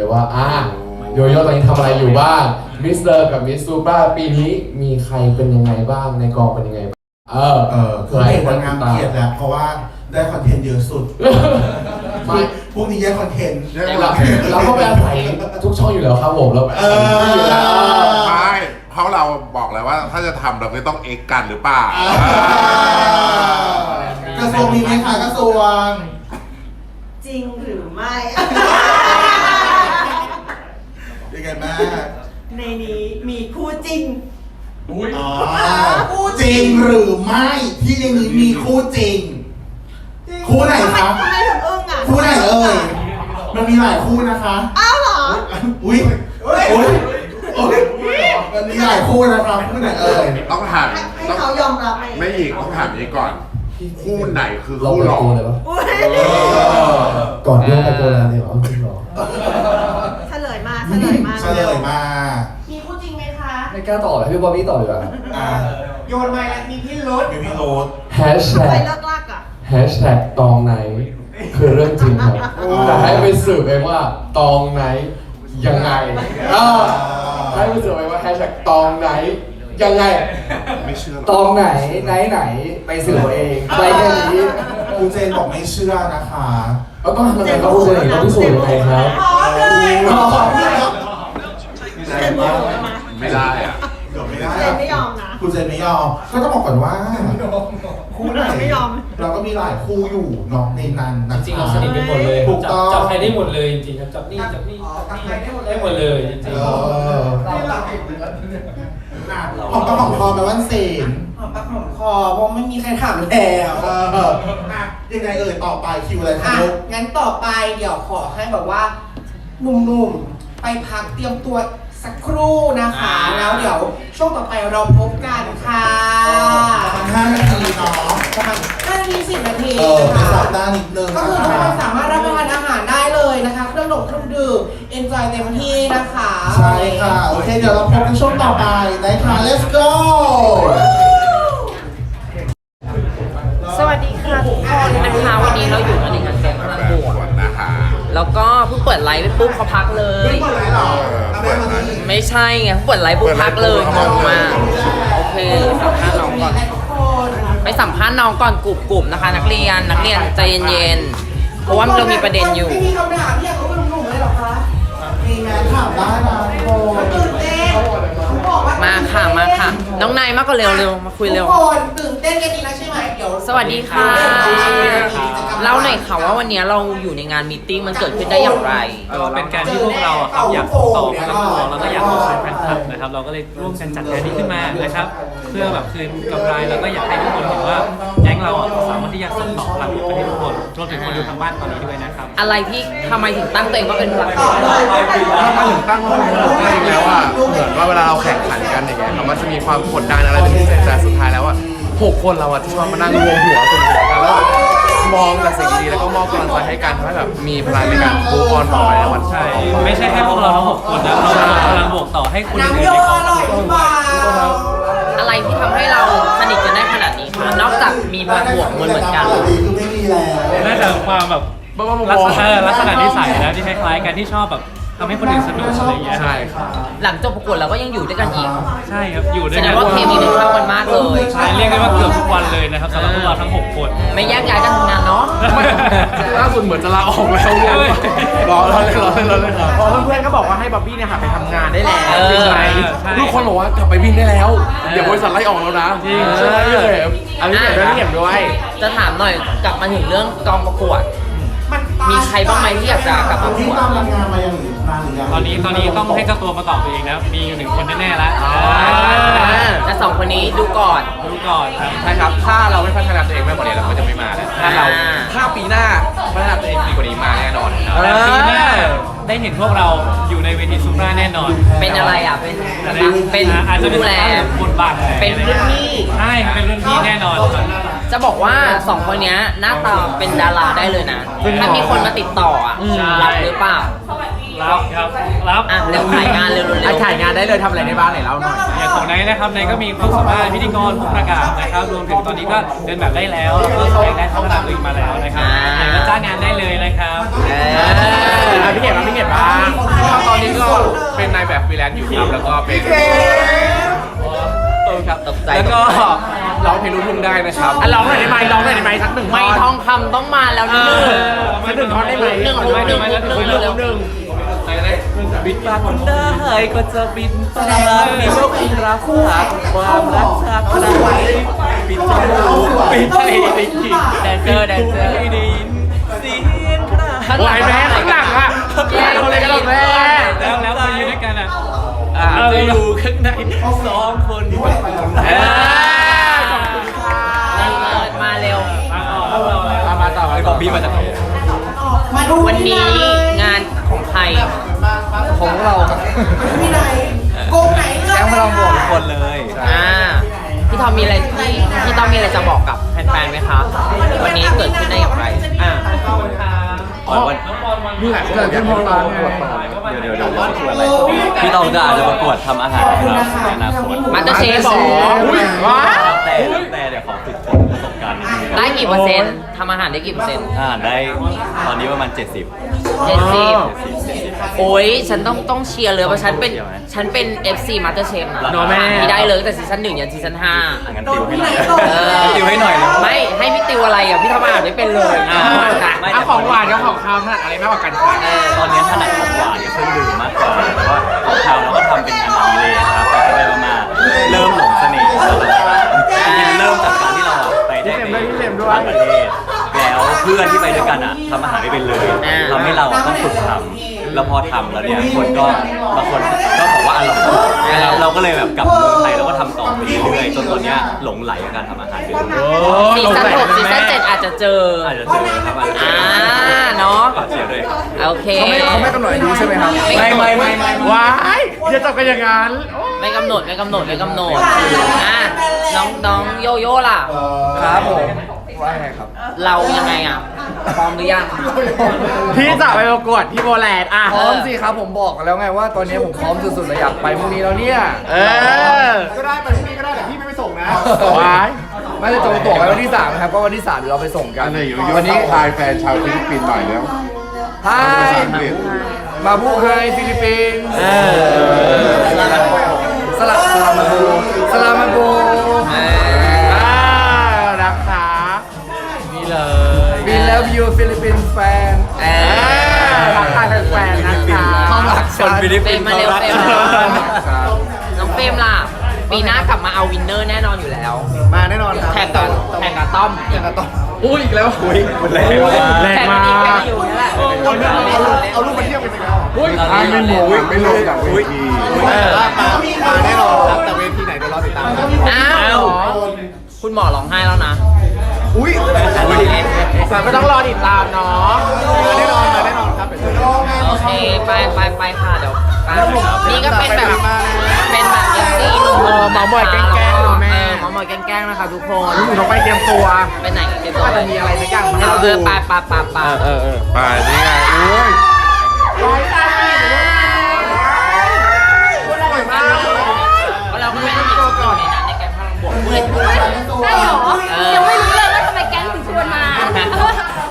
เลยว่าอะโยโย่ตอนนี้ทำอะไรอยู่บ้างมิสเตอร์กับมิสซูป้าปีนี้มีใครเป็นยังไงบ้างในกองเป็นยังไงบ้างเออเออคือเห็นนางงามเกียรติแล้วเพราะว่าได้คอนเทนต์เยอะสุดไม่พวกนี้แย่คอนเทนต์เราเราก็ไปอาศัยทุกช่องอยู่แล้วครับผมเราไปเออาศัยอยู่แล้วอไม่เพราะเราบอกแล้วว่าถ้าจะทำเราไม่ต้องเอ็กกันหรือเปล่ากระทรวงมีไหมคะกระทรวง จริงหรือไม่ ยังไงแม่ ในนี้มี คู่จริงอ๋อจริงหรือไม่ที่ในนี้มีคู่จริง คู่ไหนคะทำไมทำไมถึงอึ้งอะคู่ไหนเอ่ยมันมีหลายคู่นะคะ อ้าวเหรอ อุ้ยอุ้ยอุ้ยมันมีหลายคู่นะครับคู่ไหนเอ่ยต้องถามให้ให้ต้องเขายอมรับไหมไม่อีกต้องถามนี้ก่อน คู่ไหนคือเราคู่เปิหดล่อตัวเลยปะอุ้ยก่อนโยกไปโกแลนด์เลยเหรอจริงเหรอเฉลยมาเฉลยมาเฉลยมา ล้าตอบเลยพี่บอบบี้ตอบดีกว่าอ่าโยนมาแล้วมีพี่รุธมีพี่โรส แฮชไปแท็ก เลิกลากอะ แฮชแท็กตองไหน คือเรื่องจริงครับแต่ให้ไปสืบเองว่าตองไหนยังไงอ่าให้ไปสืบเองว่าแฮชแท็กตองไหนยังไง ไม่เชื่อหรตอกองไหนไหนไหนไปสืบเอาเองไปแค่นี้คุณเจนบอกไม่เชื่อนะคะเราต้องทำยังไงครับคุณเจนต้องพิสูจน์ยังไงครับ พร้อมเลยอ๋อเนี่ยเจนบอกมา ไม่ได้อะเดี๋ยวไม่ได้เจนไม่ยอมนะ คุณเจนไม่ยอม ก็ต้องบอกก่อนว่า คู่ไหนไม่ยอม เราก็มีหลายคู่อยู่เนาะในนั้นนะจริงๆเราสนิทกันหมดเลยถูกต้อง จับใครได้หมดเลยจริงๆครับจับนี่จับนี่จับนี่ได้หมดเลยจริงเออของกระของคอแปลว่าเซนหอมปากหอมคอเพราะไม่มีใครถามแล้วเอออะยังไงเอ่ยต่อไปคิวอะไรคะอะลูกงั้นต่อไปเดี๋ยวขอให้แบบว่าหนุ่มๆไปพักเตรียมตัว สักครู่นะคะ แล้วเดี๋ยวช่วงต่อไปเราพบกันค่ะประมาณห้านาทีเนาะประมาณ5นาที10นาทีเออไปนะสัคะ ปดาห์นิดนึงก็คือทุกคนสามารถรับประทานอาหารได้เลยนะคะ เครื่องดื่มเครื่องดื่ม enjoy เต็มที่นะคะใช่ค่ะ โอเค เดี๋ยวเราพบกันช่วงต่อไปนะคะ let's go สวัสดีค่ะทุกคนนะคะวันนี้เราอยู่ แล้วก็เพิ่งเปิดไลฟ์ไปปุ๊บเขาพักเลย เปิดไหนหรอเออเปิดไหนไม่ใช่ไงเพิ่งเปิดไลฟ์ปุ๊บพักเลยงงมากโอเคสัมภาษณ์น้องก่อน ไปสัมภาษณ์น้องก่อนกลุ่มๆนะคะ นักเรียนนักเรียนใจเย็นๆเพราะว่าเรามีประเด็นอยู่ ไม่มีคำถามที่อยากรู้เป็นหนุ่มๆเลยเหรอคะ มีแมนถามได้นะโอ้ตื่นเต้น ค่ะมาค่ะ น้องนายมากกว่าเร็วเร็วมาคุยเร็ว ทุกคนตื่นเต้นกันดีนะใช่ไหมเดี๋ยวสวัสดีค่ะ เล่าหน่อยค่ะว่าวันนี้เราอยู่ในงานมีตติ้งมันเกิดขึ้นได้อย่างไรๆก็เป็นการที่พวกเราอะครับอยากส่งต่อพลังบวกแล้วก็อยากขอบคุณแฟนคลับนะครับ เราก็เลยร่วมกันจัดงานนี้ขึ้นมานะครับ เพื่อแบบคืนกำไรแล้วก็อยากให้ทุกคนเห็นว่าแก๊งเราอะสามารถที่จะส่งต่อพลังบวกไปให้ทุกคนรวมถึงคนดูทางบ้านตอนนี้ด้วยนะครับอะไรที่ทำไมถึงตั้งตัวเองว่าเป็นพลังบวกถ้าถึงตั้งความกดดันแล้วอะเหมือนว่าเวลาเราแข่งขันกันอย่างเงี้ยครับมันจะมีความกดดันอะไรเป็นพิเศษแต่สุดท้ายแล้วอะหกคนเราอะที่ชอบมานั่งรวมหัวคนหัวกันแล้วมองแต่สิ่งดีๆแล้วก็มอบกำลังใจให้กันทำให้แบบมีพลังในการพูออนต่อไปในวันใช่ไม่ใช่แค่พวกเราทั้งหกคนนะเราส่งพลังบวกต่อให้คนอื่นน้ำในโยกองอร่อยหรือเปล่า อะไรที่ทำให้เราสนิทกันได้ขนาดนี้คะนอกจากมีพลังบวกเหมือนเหมือนกันคือไม่มีแล้วน่าจะความแบบบ้าบ้าลักบอษณะเออลักษณะนิสัยนะที่คล้ายๆกันที่ชอบแบบ ทำให้คนอื่นสนุกอะไรอย่างเงี้ยใช่ครับหลังจบประกวดเราก็ยังอยู่ด้วยกันอีกใช่ครับอยู่ด้แสวยดกังนว่าเคมีมันเข้ากันมากเลย ใช่เรียกได้ว่าเกือบทุกวันเลยนะครับสำหรับพวกเราทั้ง6คน ไม่แยกย้ายกันทำงานเนาะไม่ล่าสุดเหมือนจะลาออกแล้วเนี่ยรอรอเลยรอเลยรอเลยครับเพราะเพื่อนๆก็บอกว่าให้บ๊อบบี้เนี่ยหาไปทำงานได้แล้วเออ จริงไหมใช่ ทุกคนบอกว่ากลับไปวิ่งได้แล้ว เดี๋ยวบริษัทไล่ออกแล้วนะจริงใช่ไหมพี่เข็มอันนี้เห็นด้วยพี่เข็มด้วย จะถามหน่อยกลับมาถึงเรื่องกองประกวด มีใครบ้างไหมที่อยากจะกลับมาประที่กวดตามรายงานมาอย่าง นานหรือยังตอนนี้ตอนนี้ต้องให้เจ้าตัวมาตอบเองนะมีอยู่หนึ่งคนแน่ๆแล้วแต่สองคนนี้ดูก่อนดูก่อนครับ ใช่ครับ ถ้าเราไม่พัฒนาตัวเองมากกว่านี้เราก็จะไม่มาแล้วถ้าเรา อ่า ถ้าปีหน้าพัฒนาตัวเองดีกว่านี้มาแน่นอนแต่ปีหน้าได้เห็นพวกเราอยู่ในเวทีซูปราแน่นอนเป็นอะไรอะ เป็นเป็นอาจจะเป็นดูแล บทบาทไหเป็นรุ่นพี่ ใช่ครับเป็นรุ่นพี่แน่นอนครับ จะบอกว่าสองคนเนี้ยหน้าตาเป็นดาราได้เลยนะถ้ามีคนมาติดต่ออะใช่ รับหรือเปล่า รับครับรับอะเร็วถ่ายงานเร็วๆเร็ว อะถ่ายงานได้เลยทำอะไรในบ้านไหนเล่าหน่อย อย่างของไนท์นะครับไนท์ก็มีความสามารถพิธีกรผู้ประกาศนะครับรวมถึงตอนนี้ก็เดินแบบได้แล้วแล้วก็แสดงได้พัฒนาตัวเองมาแล้วนะครับไหนก็จ้างงานได้เลยนะครับ เออพี่เก็บบ้างพี่เก็บบ้างคนฟรีแลนซ์อยู่ครับแล้วก็เป็นเออครับตกใจแล้วก็ร้องเพลงลูกทุ่งได้นะครับอะร้องหน่อยได้ไหมร้องหน่อยได้ไหมสักหนึ่งไม่ทองคำต้องมาแล้วนิดนึงสักหนึ่งท่อนได้ไหมหนึ่งหหนึ่งนึ่งหนึ่งหนึ่งหนึ่ง หนึ่งบิดปากได้ก็จะบินไปมีโลกที่รักษาความรักชาติไทยปิดจมูกปิดใจได้ยินแดนเซอร์แดนเซอร์ไม่ได้ยินเสียงคราข้างหไหวลังไหมข้างหลังอะแย่ทำอะไรกันหรอแม่แล้วแล้วมาอยู่ด้วยกันอะอ่าจะอยู่ข้างในสองคนเออขอบคุณค่ะมาเร็วมามาต่อไอ้บอบบี้มาจากไหนมาดูวันนี้ งานของใครของเราที่ไหนโกงไหนเลือกแก๊งพลังบวกทุกคนเลยอ่าพี่ทอมมีอะไรที่พี่ต้องมีอะไรจะบอกกับแฟนๆไหมคะวันนี้เกิดขึ้นได้อย่างไรอ่าวันนี่แหละเกิดขึ้นเพราะเราไงเดี๋ยวเดี๋ยวเดี๋ยวพี่ตองจะอาจจะประกวดทำอาหารครับในอนาคตมันจะเชฟบออุ้ยว้าแต่แต่เดี๋ยว ได้กี่เปอร์เซ็นต์ทำอาหารได้กี่เปอร์เซ็นต์อาหารได้ตอนนี้ประมาณ 70 เจ็ดสิบโอ้ยฉันต้องต้องเชียร์เลยเพราะฉันเป็นเชียร์ไหมฉันเป็น FC Master Chef นะเหรอแม่ ที่ได้เลยตั้งแต่ซีซั่นหนึ่งยันซีซั่นห้าอะงั้นติวให้หน่อยติวให้หน่อยเลยไม่ให้พี่ติวอะไรอะพี่ทำอาหารไม่เป็นเลยอ่า ไม่ เอาของหวานกับของคาวถนัดอะไรมากกว่ากันคะตอนนี้ถนัดของหวานกับเครื่องดื่มมากกว่าแต่ว่าของคาวเราก็ทำเป็นงานอดิเรกครับแต่ไปๆมาๆเริ่มหลงเสน่ห์แล้วจริงๆเริ่มจากการ ที่เราอะไปได้ไปต่างประเทศแล้วเพื่อนที่ไปด้วยกันอะทำอาหารไม่เป็นเลยทำให้เราอะต้องฝึกทำแล้วพอทำแล้วเนี่ยคนก็บางคนก็บอกว่าอร่อยแล้วเราก็เลยแบบกลับเมืองไทยแล้วก็ทำต่อไปเรื่อยๆจนตอนเนี้ยหลงไหลกับการทำอาหารไปเรื่อยซีซั่นหกซีซั่นเจ็ดอาจจะเจอๆอาจจะเจอครับอาจจะเจอ่าอเนาะฝากเชียร์ด้วยครับโอเค เขาไม่เขาไม่กำหนดอายุใช่ไหมครับไม่ไม่ไม่ว้ายอย่าจบกันอย่างนั้นโอ้ย ไม่กำหนดไม่กำหนดไม่กำหนดอะน้องน้องโยโย่ล่ะ ครับผมว่าไงครับ เรายังไงอะพร้อมหรือยัง พี่จะไปประกวดที่โบแลนด์อะพร้อมสิครับผมบอกแล้วไงว่าตอนนี้ผมพร้อมสุดๆเลยอยากไปพรุ่งนี้แล้วเนี่ยเออก็ได้ไปพรุ่งนี้ก็ได้แต่พี่ไม่ไปส่งนะว้ายไม่ได้จองตั๋วไว้วันที่3ครับก็วันที่3เดี๋ยวเราไปส่งกันอันนี้อยู่ยุวันนี้ทักทายแฟนชาวฟิลิปปินส์หน่อยแล้วไฮภาษาอังกฤษมาพูไฮฟิลิปปินส์เออ สลับสลามาโบสลามาโบอ่านะคะนี่เลย We love you ฟิลิปปินส์แฟนเอทักทายแฟนๆนะคะความรักคนฟิลิปเฟรปิมนส์มาเร็วเขาเฟรมรักน้องเฟรมล่ะ ปีหน้ากลับมาเอาวินเนอร์แน่นอนอยู่แล้ว มาแน่นอนครับแข่งกับแข่งกับต้อม แข่งกันต่อ อุ้ยอีกแล้วอุ้ยแรงมากแรงแข่งมากับนี่แข่งกอยู่นี่แหละเอาลูกมาเทียบกันสิครับอุ้ยถ้าไม่โมวิไม่ลงจากเวทีเออมามาแน่นอนครับแต่เวทีไหนเดี๋ยวรอติดตามครับอ้าวคุณหมอร้องไห้แล้วนะ อุ้ยสามก็ต้องรอติดตามเนาะมาแน่นอนมาแน่นอนครับเป็นโอเคไปไปไปค่ะเดี๋ยวไปนี่ก็เป็นแบบเป็นแบบเอฟซีหนุ่มเออเมามอยแกล้งๆเนอะแม่เอยแกล้งๆนะคะทุกคนหนูต้องไปเตรียมตัวไปไหนเดี๋ยวว่าจะมีอะไรสักอย่างมาให้เราเอดูอไปไปไปไปเออเออไปนี่ไงอุ้ยเพราะเราก็ไม่ได้มีตัวก่อนในนั้นในแกงพลังบวกเพื่อน ใช่เหรอ ยังไม่รู้เลยว่าทำไมแก๊งถึงชวนมา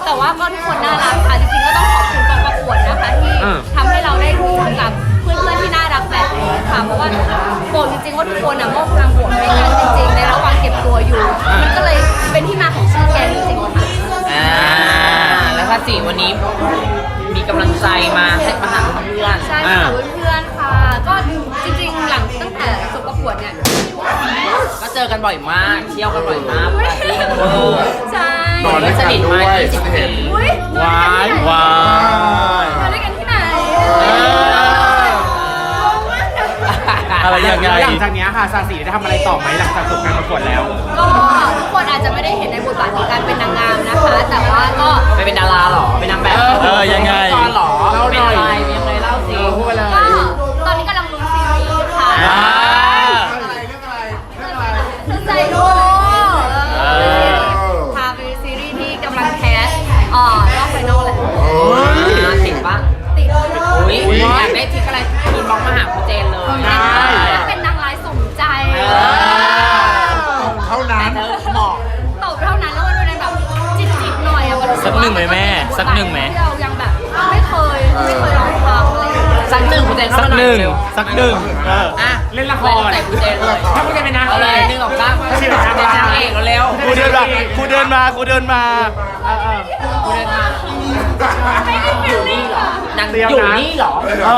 แต่ว่าก็ทุกคนน่ารักค่ะ จริงๆก็ต้องขอบคุณกองประกวดนะคะที่ทำให้เราได้รู้จัก ค่ะ เพราะว่าบอกจริงๆว่าทุกคนอะมอบพลังบวกให้กันจริงๆ ในระหว่างเก็บตัวอยู่ มันก็เลยเป็นที่มาของชื่อแก๊งจริงๆค่ะอ่าแล้วถ้าสี่วันนี้มีกำลังใจมาให้มาหาเพื่อนใช่ค่ะเพื่อนๆค่ะ ก็จริงๆ หลังตั้งแต่จบประกวดเนี่ยก็เจอกันบ่อยมากเที่ยวกันบ่อยมากปาร์ตี้กันเวอร์ใช่นอนด้วยสกันนิทด้มาวย20ฉันปีเห็น อุ้ยนอนว้ายด้วยกันที่ไหนว้ายนอนด้วยกันที่ไหน อะไรยังไงหลังจากเนี้ยค่ะซาสีได้ทำอะไรต่อไหมหลังจากจบการประกวดแล้ว ก็ทุกคนอาจจะไม่ได้เห็นในบทบาทของการเป็นนางงามนะคะ แต่ว่าก็ ไปเป็นดาราเหรอ เป็นนางแบบเออยังไงตอนเหรอเล่าหเป็นน่อยอะไรเป็นยังไงเล่าสิเออพูดไปเลยก็ตอนนี้กำลังลุ้นซีรีส์ค่ะ จนเข้ามาหน่อยเร็วสักหนึ่งเอออะเล่นละครแต่คุณเจนเลยถ้าคุณเจนเป็นนางเอาเลยเอกหนึ่งสองสามถ้าคุณเจนเป็นนางเป็นนางเอกเร็วครูเดินมาครูเดินมาครูเดินมาเออเออคุณเดินมาอยู่นี่เหรอนางเตรียมอยู่นะนี่เหรอเอ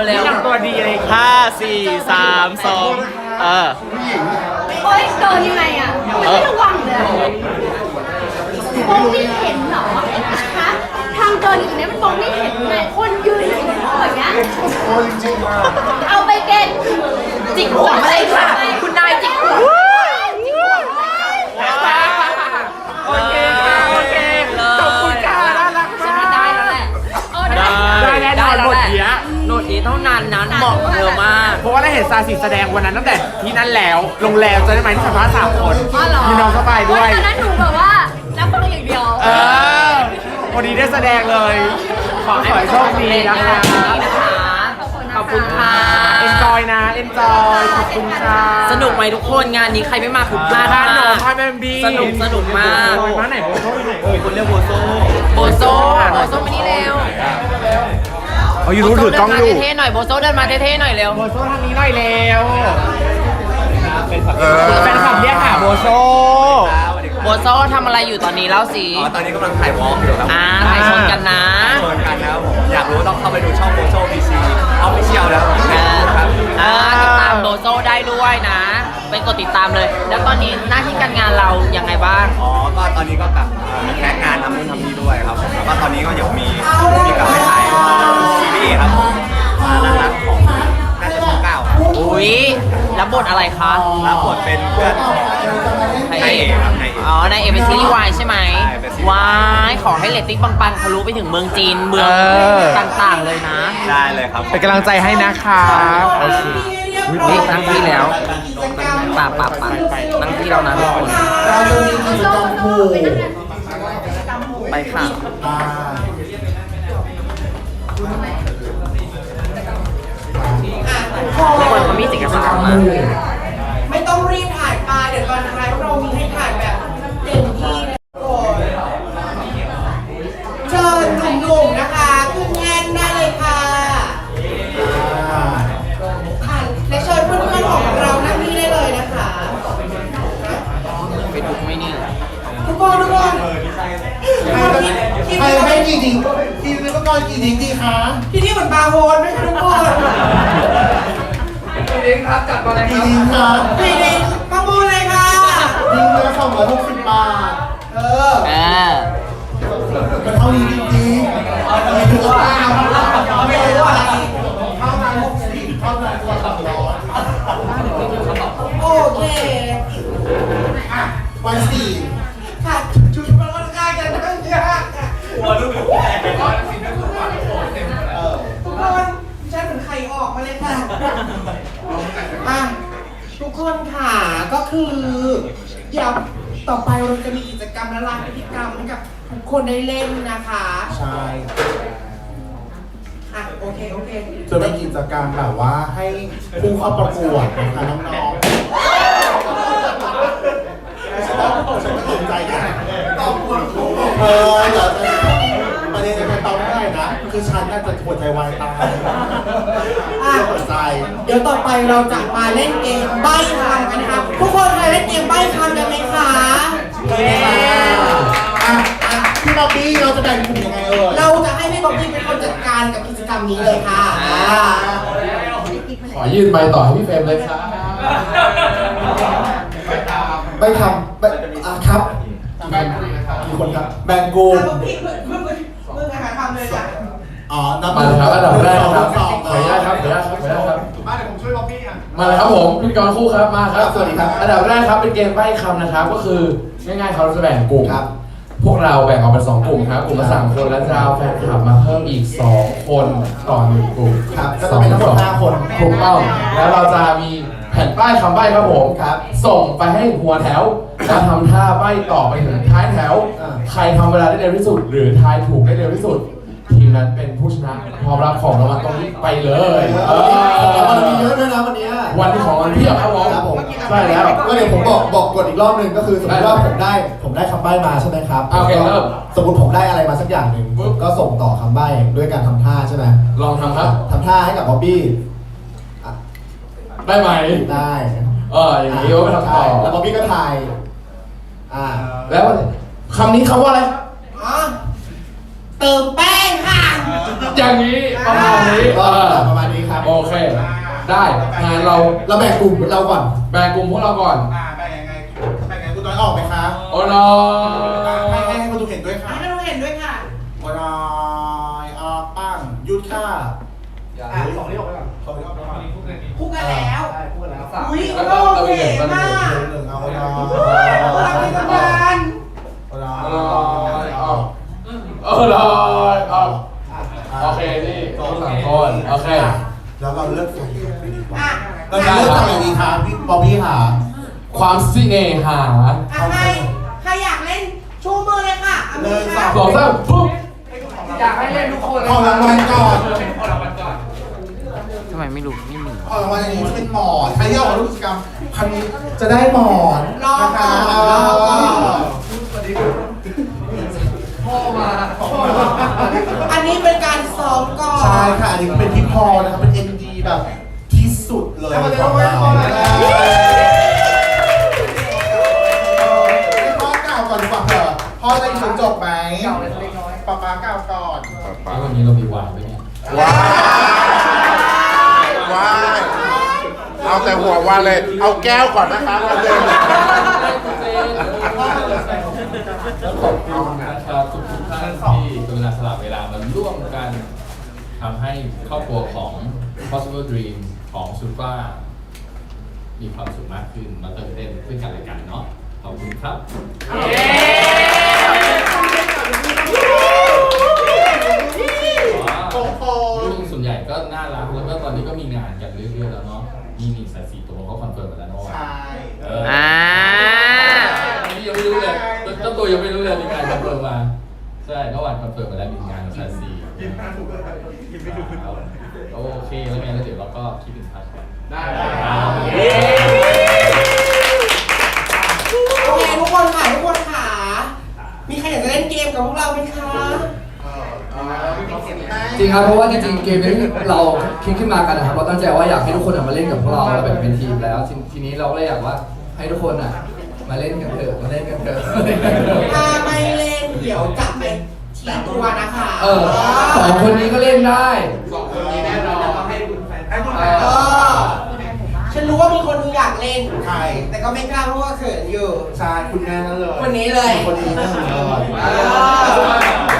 อเร็วๆนี่นางตัวดีเลยห้าสี่สามสองเออ โอ๊ยเดินยังไงอะมันไม่ระวังเลยมองไม่เห็นเหรอฮะทาง เดินอย่างนี้มันมองไม่เห็นไงคนยืนอยู่อย่างเงี้ยเอาไปเกณฑ์จิกหัวมาเลยค่ะ คุณนายจิกหัวโอเคค่ะโอเคขอบคุณค่ะน่ารักฉันมาว่ากได้แล้วแหละเออได้ได้แน่นอนหมดเนี้ยโหนดนี้เท่านั้นนั้นเหมาะกับเธอมาก เพราะว่าได้เห็นซาสิแสดงวันนั้นตั้งแต่ที่นั่นแล้ว โรงแรมจะได้ไหมที่สัมภาษณ์สามคนอ๋อเหรอมีน้องเข้าไปด้วยตอนนั้นหนูแบบว่า วันนี้ได้แสดงเลย ขอให้โชคดีนะคะ ขอบคุณค่ะ เอนจอยนะ เอนจอย ขอบคุณค่ะสนุกไหมทุกคนงานนี้ใครไม่มาคือพลาดท่านโนมากท่านแมมบี้สนุกสนุกมากโอ้ยมาไหนโบโซ่ที่ไหนเอ่ยคนเรียกโบโซ่โบโซโบโซมานี่เร็วเขาอยู่รู้ถือกล้องอยู่โบโซเดินมาเท่ๆหน่อยโบโซเดินมาเท่ๆหน่อยเร็ว โบโซ่ทางนี้หน่อยเร็วเออแฟนคลับเรียกหาโบโซ่โบโซทำอะไรอยู่ตอนนี้เล่าสิอ๋อตอนนี้กำลังถ่ายวอล์กอยู่ครับอ่าถ่ายชนกันนะเปิดกันนะครับผมอยากรู้ต้องเข้าไปดูช่องโมโชพีซีออฟฟิเชียลแล้วเออครับเออติดตามโบโซได้ด้วยนะไปกดติดตามเลย แล้วตอนนี้หน้าที่การงานเรายังไงบ้าง อ๋อ ก็ตอนนี้ก็กลับเอ่อแคสงานทำนู่นทำนี่ด้วยครับผมแล้วก็ตอนนี้ก็ยังมีมีกลับไปถ่ายซีรีส์ครับผมมาลันรักของน่าจะช่องเก้าครับอุ้ยรับบทอะไรคะ รับบทเป็นเพื่อนของนายเอกครับนายเอกอ๋อนายเอกเป็นซีรีส์วายใช่ไหมใช่เป็นซีรีส์วาย ขอให้เรตติ้งปังๆทะลุไปถึงเมืองจีน เมืองเออ ต่างๆเลยนะ ได้เลยครับเป็นกำลังใจให้นะคะโอเคนี่นั่งที่แล้วป่าป่าป่านั่งที่เรานะทุกคนเราจะมีกิจกรรมหมู่ไปค่ะอ่าทุกคนเขามีกิจกรรมมาไม่ต้องรีบถ่ายไปเดี๋ยวตอนท้ายเรามีให้ถ่ายแบบ ๆเอาไดูว่าเอาไปดูว่าเท่านั้นหกสิบเท่านั้นตัวสองร้อยโอเคอะวันสี่ค่ะชุดมันค่อนข้างจะนั่งยากอะเออทุกคนฉันเหมือนไข่ออกมาเลยค่ะอะทุกคนค่ะก็คือเดี๋ยวต่อไปเราจะมีกิจกรรมและลายพฤติกรรมให้กับทุกคนได้เล่นนะคะ ใช่ เคโอเคจะเป็นกิจกรรมแบบว่าให้ผู้เข้าประกวดนะคะน้องๆฉันก็ฉันก็สนใจนะตอบคุณเออเดี๋ยวจะประเด็นจะเป็นตอบไม่ได้นะ คือฉันน่าจะหัวใจวายตายอะหัวใจ เดี๋ยวต่อไปเราจะมาเล่นเกมใบ้คำกันนะคะทุกคนเคยเล่นเกมใบ้คำกันไหมคะเลยค่ะอะอะพี่ บ๊อบบี้เราจะแบ่งกลุ่มยังไงเอ่ยเราจะให้พี่บ๊อบบี้เป็นคนจัดการกับกิจกรรมนี้เลยค่ะอ่าขอยืนไปต่อให้พี่เฟรมเลยครับไปทำไปอะครับกี่คนครับ แบ่งกลุ่มอะพี่มึงมึงมึงมึงอะค่ะทำเลยจ้ะอ๋อนับมาเลยครับอันดับแรกนะครับสองขออนุญาตครับขออนุญาตครับขออนุญาตครับมาเดี๋ยวผมช่วยบ๊อบบี้อะมาเลยครับผมพิธีกรคู่ครับมาครับสวัสดีครับอันดับแรกครับเป็นเกมใบ้คำนะครับก็คือง่ายๆเขาจะแบ่งกลุ่มครับ พวกเราแบ่งออกเป็นสองกลุ่มครับ กลุ่มละสามคนแล้วจะเอาแฟนคลับมาเพิ่มอีกสองคนต่อหนึ่งกลุ่มครับก็จะเป็นทั้งหมดห้าคน ถูกต้องแล้วเราจะมีแผ่นป้ายคำใบ้ครับผมครับ ส่งไปให้หัวแถวแล้วทำท่าใบ้ต่อไปถึงท้ายแถวอ่าใครทำเวลาได้เร็วที่สุด หรือทายถูกได้เร็วที่สุด ทีมนั้นเป็นผู้ชนะพร้อมรับของรางวัลตรงนี้ไปเลยเออวันนี้เยอะด้วยนะวันเนี้ยวันนี้ของมันเพียบครับผมครับผมเมื่อกี้อะได้แล้ว ก็เดี๋ยวผมบอกบอกกฎอีกรอบหนึ่งก็คือสมมติว่าผมได้ผมได้คำใบ้มาใช่ไหมครับโอเคเริ่ม สมมติผมได้อะไรมาสักอย่างหนึ่งผมก็ส่งต่อคำใบ้ด้วยการทำท่าใช่ไหมลองทำครับ ทำท่าให้กับบ๊อบบี้อะได้ไหม ได้เอออย่างนี้ก็ไปทำต่อใช่แล้วบ๊อบบี้ก็ทายอ่าแล้วคำนี้คำว่าอะไรอ๋อ เติมแป้งค่ะ อย่างนี้ประมาณนี้ก็เออประมาณนี้ครับโอเค ได้งานเราเราแบ่งกลุ่มเราก่อนแบ่งกลุ่มพวกเราก่อนอ่าแบ่งยังไงแบ่งยังไงคุณน้อยออกไหมคะโอ้น้อให้ให้ให้คุณดูเห็นด้วยค่ะให้เราเห็นด้วยค่ะโอ้น้อยออกปั้งหยุดค่ะอะสองนี้ออกไปก่อนสองนี้ออกไปก่อนคู่กันแล้วใช่พูดกันแล้วอุ้ยโอเคมากหนึ่งเอาน้อยเราเป็นกำลังโอ้น้อโอ้น้อยออก โอ้น้อยออกโอเคนี่ต้องสามคนโอเค แล้วเราเลือกฝั่งไปดีกว่าอะเราจะเลือกฝั่งไหนดีคะพี่บอบบี้ค่ะความสิเนหาอะใครใครอยากเล่นชูมือเลยค่ะเอามือค่ะสองสามปุ๊บอยากให้เล่นทุกคนเลยขอรางวัลก่อนทำไมไม่รู้ไม่มีขอรางวัลอันนี้จะเป็นหมอนใครที่ออกมาร่วมกิจกรรมพันนี้จะได้หมอนนะคะเออ อันนี้เป็นการซ้อมก่อนใช่ค่ะ อันนี้เป็นพี่พอนะครับเป็น ND แบบที่สุดเลยของเราให้พ่อกล่าวก่อนดีกว่าเถอะพ่อจะอยู่จบไหมป๊าป๊ากล่าวก่อนแล้ววันนี้เรามีวายไหมเนี่ยว้ายว้ายเอาแต่หัววันเลย เอาแก้วก่อนนะคะเราเดิน Possible Dream ของซูเปอร์มีความสุขมากขึ้นมาเติมเต็มขึ้นกันและกันเนาะขอบคุณครับ โอ้โห ลูกส่วนใหญ่ก็น่ารัก แล้วก็ตอนนี้ก็มีงานกันเรื่อยๆแล้วเนาะนี่นี่สายสีตัวเขาคอนเฟิร์มมาแล้วเนาะ ใช่ เออ อ่า อันนี้ยังไม่รู้เลยเจ้าตัวยังไม่รู้เลยมีงานคอนเฟิร์มมา ใช่เมื่อวานคอนเฟิร์มมาแล้วมีงานกับสายสีโอเคแล้วไงแล้วเดี๋ยวเราก็ คิดถึงทัชกันได้โอเคทุกคนค่ะทุกคนค่ะ มีใครอยากจะเล่นเกมกับพวกเราไหมคะจริงครับเพราะว่าจริงๆเกมนี้เราคิดขึ้นมากันนะครับเราตั้งใจว่าอยากให้ทุกคนอะมาเล่นกับพวกเราเราแบ่งเป็นทีมแล้วทีทีนี้เราก็เลยอยากว่าให้ทุกคนอะมาเล่นกันเถอะมาเล่นกันเถอะถ้าไม่เล่นเดี๋ยวจะไปชี้ตัวนะคะเออสองคนนี้ก็เล่นได้เออ ฉันรู้ว่ามีคนหนึงอยากเล่น ใครแต่ก็ไม่กล้าเพราะว่าเขินอยู่ใช่คุณแม่นั่นเลยคนนี้เลย คนนี้นั่นเลยเออ